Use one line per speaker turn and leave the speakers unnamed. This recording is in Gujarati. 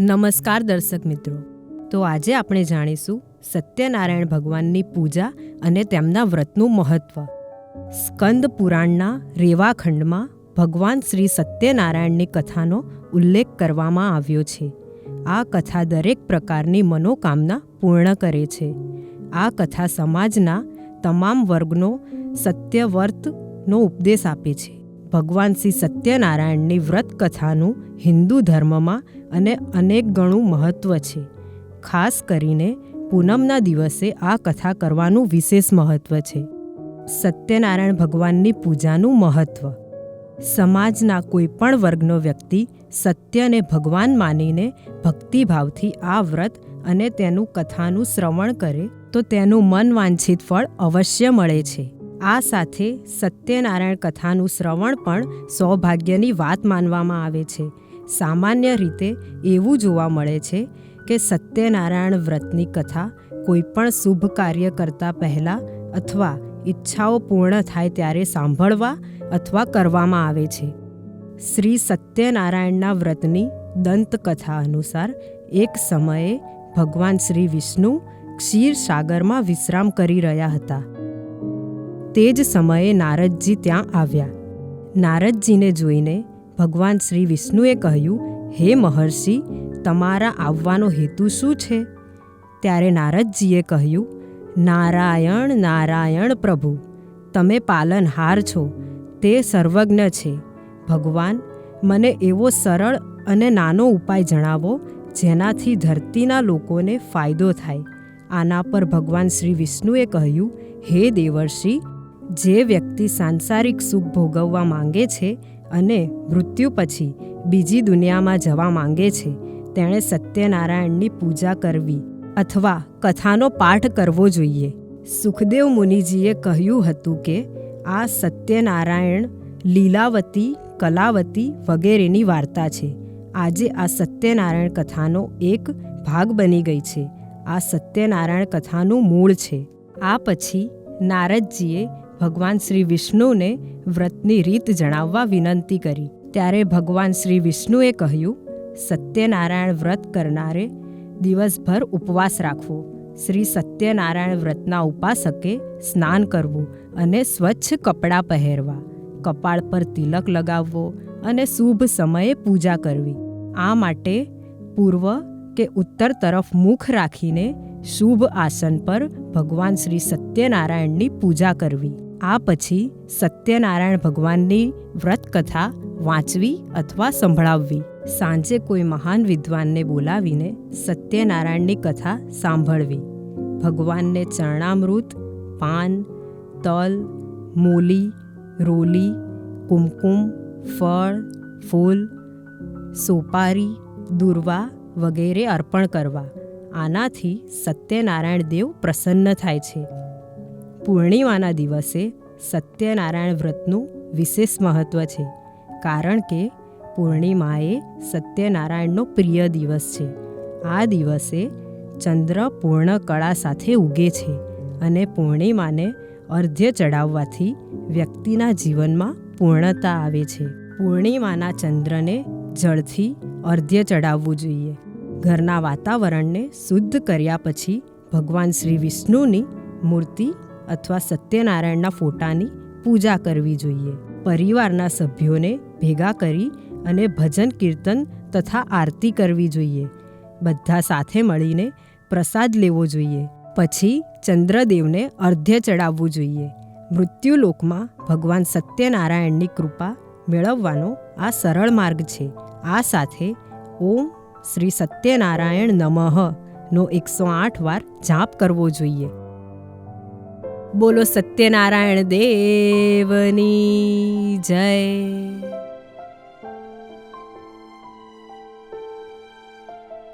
નમસ્કાર દર્શક મિત્રો. તો આજે આપણે જાણીશું સત્યનારાયણ ભગવાનની પૂજા અને તેમના વ્રતનું મહત્વ. સ્કંદ પુરાણના રેવાખંડમાં ભગવાન શ્રી સત્યનારાયણની કથાનો ઉલ્લેખ કરવામાં આવ્યો છે. આ કથા દરેક પ્રકારની મનોકામના પૂર્ણ કરે છે. આ કથા સમાજના તમામ વર્ગનો સત્યવ્રતનો ઉપદેશ આપે છે. ભગવાન શ્રી સત્યનારાયણની વ્રત કથાનું હિન્દુ ધર્મમાં અને અનેક ગણું મહત્ત્વ છે. ખાસ કરીને પૂનમના દિવસે આ કથા કરવાનું વિશેષ મહત્ત્વ છે. સત્યનારાયણ ભગવાનની પૂજાનું મહત્ત્વ સમાજના કોઈપણ વર્ગનો વ્યક્તિ સત્યને ભગવાન માનીને ભક્તિભાવથી આ વ્રત અને તેનું કથાનું શ્રવણ કરે તો તેનું મન વાંછિત ફળ અવશ્ય મળે છે. આ સાથે સત્યનારાયણ કથાનું શ્રવણ પણ સૌભાગ્યની વાત માનવામાં આવે છે. સામાન્ય રીતે એવું જોવા મળે છે કે સત્યનારાયણ વ્રતની કથા કોઈ પણ શુભ કાર્ય કરતા પહેલાં અથવા ઈચ્છાઓ પૂર્ણ થાય ત્યારે સાંભળવા અથવા કરવામાં આવે છે. શ્રી સત્યનારાયણના વ્રતની દંતકથા અનુસાર એક સમયે ભગવાન શ્રી વિષ્ણુ ક્ષીર સાગરમાં વિશ્રામ કરી રહ્યા હતા. તે જ સમયે નારદજી ત્યાં આવ્યા. નારદજીને જોઈને ભગવાન શ્રી વિષ્ણુએ કહ્યું, હે મહર્ષિ, તમારા આવવાનો હેતુ શું છે? ત્યારે નારદજીએ કહ્યું, નારાયણ નારાયણ પ્રભુ, તમે પાલનહાર છો, તે સર્વજ્ઞ છે. ભગવાન, મને એવો સરળ અને નાનો ઉપાય જણાવો, જેનાથી ધરતીના લોકોને ફાયદો થાય. આના પર ભગવાન શ્રી વિષ્ણુએ કહ્યું, હે દેવર્ષિ, જે વ્યક્તિ સાંસારિક સુખ ભોગવવા માંગે છે અને મૃત્યુ પછી બીજી દુનિયામાં જવા માંગે છે. તેણે સત્યનારાયણની પૂજા કરવી અથવા કથાનો પાઠ કરવો જોઈએ. સુખદેવ મુનિજીએ કહ્યું હતું કે, આ સત્યનારાયણ લીલાવતી, કલાવતી વગેરેની વાર્તા છે. આજે આ સત્યનારાયણ કથાનો એક ભાગ બની ગઈ છે. આ સત્યનારાયણ કથાનું મૂળ છે. આ પછી નારદજીએ ભગવાન શ્રી વિષ્ણુને વ્રતની રીત જણાવવા વિનંતી કરી. ત્યારે ભગવાન શ્રી વિષ્ણુએ કહ્યું, સત્યનારાયણ વ્રત કરનારે દિવસભર ઉપવાસ રાખવો. શ્રી સત્યનારાયણ વ્રતના ઉપાસકે સ્નાન કરવું અને સ્વચ્છ કપડાં પહેરવા. કપાળ પર તિલક લગાવવો અને શુભ સમયે પૂજા કરવી. આ માટે પૂર્વ કે ઉત્તર તરફ મુખ રાખીને શુભ આસન પર ભગવાન શ્રી સત્યનારાયણની પૂજા કરવી. આ પછી સત્યનારાયણ ભગવાનની વ્રત કથા વાંચવી અથવા સંભળાવવી. સાંજે કોઈ મહાન વિદ્વાનને બોલાવીને સત્યનારાયણની કથા સાંભળવી. ભગવાનને ચરણામૃત, પાન, તલ, મૂલી, રોલી, કુમકુમ, ફળ, ફૂલ, સોપારી, દુર્વા વગેરે અર્પણ કરવા. આનાથી સત્યનારાયણ દેવ પ્રસન્ન થાય છે. પૂર્ણિમાના દિવસે સત્યનારાયણ વ્રતનું વિશેષ મહત્વ છે, કારણ કે પૂર્ણિમા એ સત્યનારાયણનો પ્રિય દિવસ છે. આ દિવસે ચંદ્ર પૂર્ણ કળા સાથે ઉગે છે અને પૂર્ણિમાને અર્ધ્ય ચડાવવાથી વ્યક્તિના જીવનમાં પૂર્ણતા આવે છે. પૂર્ણિમાના ચંદ્રને જળથી અર્ધ્ય ચડાવવું જોઈએ. ઘરના વાતાવરણને શુદ્ધ કર્યા પછી ભગવાન શ્રી વિષ્ણુની મૂર્તિ અથવા સત્યનારાયણના ફોટાની પૂજા કરવી જોઈએ. પરિવારના સભ્યોને ભેગા કરી અને ભજન, કીર્તન તથા આરતી કરવી જોઈએ. બધા સાથે મળીને પ્રસાદ લેવો જોઈએ. પછી ચંદ્રદેવને અર્ધ્ય ચડાવવું જોઈએ. મૃત્યુલોકમાં ભગવાન સત્યનારાયણની કૃપા મેળવવાનો આ સરળ માર્ગ છે. આ સાથે ઓમ શ્રી સત્યનારાયણ નમઃ નો એકસો આઠ વાર જાપ કરવો જોઈએ. બોલો સત્યનારાયણ દેવની જય.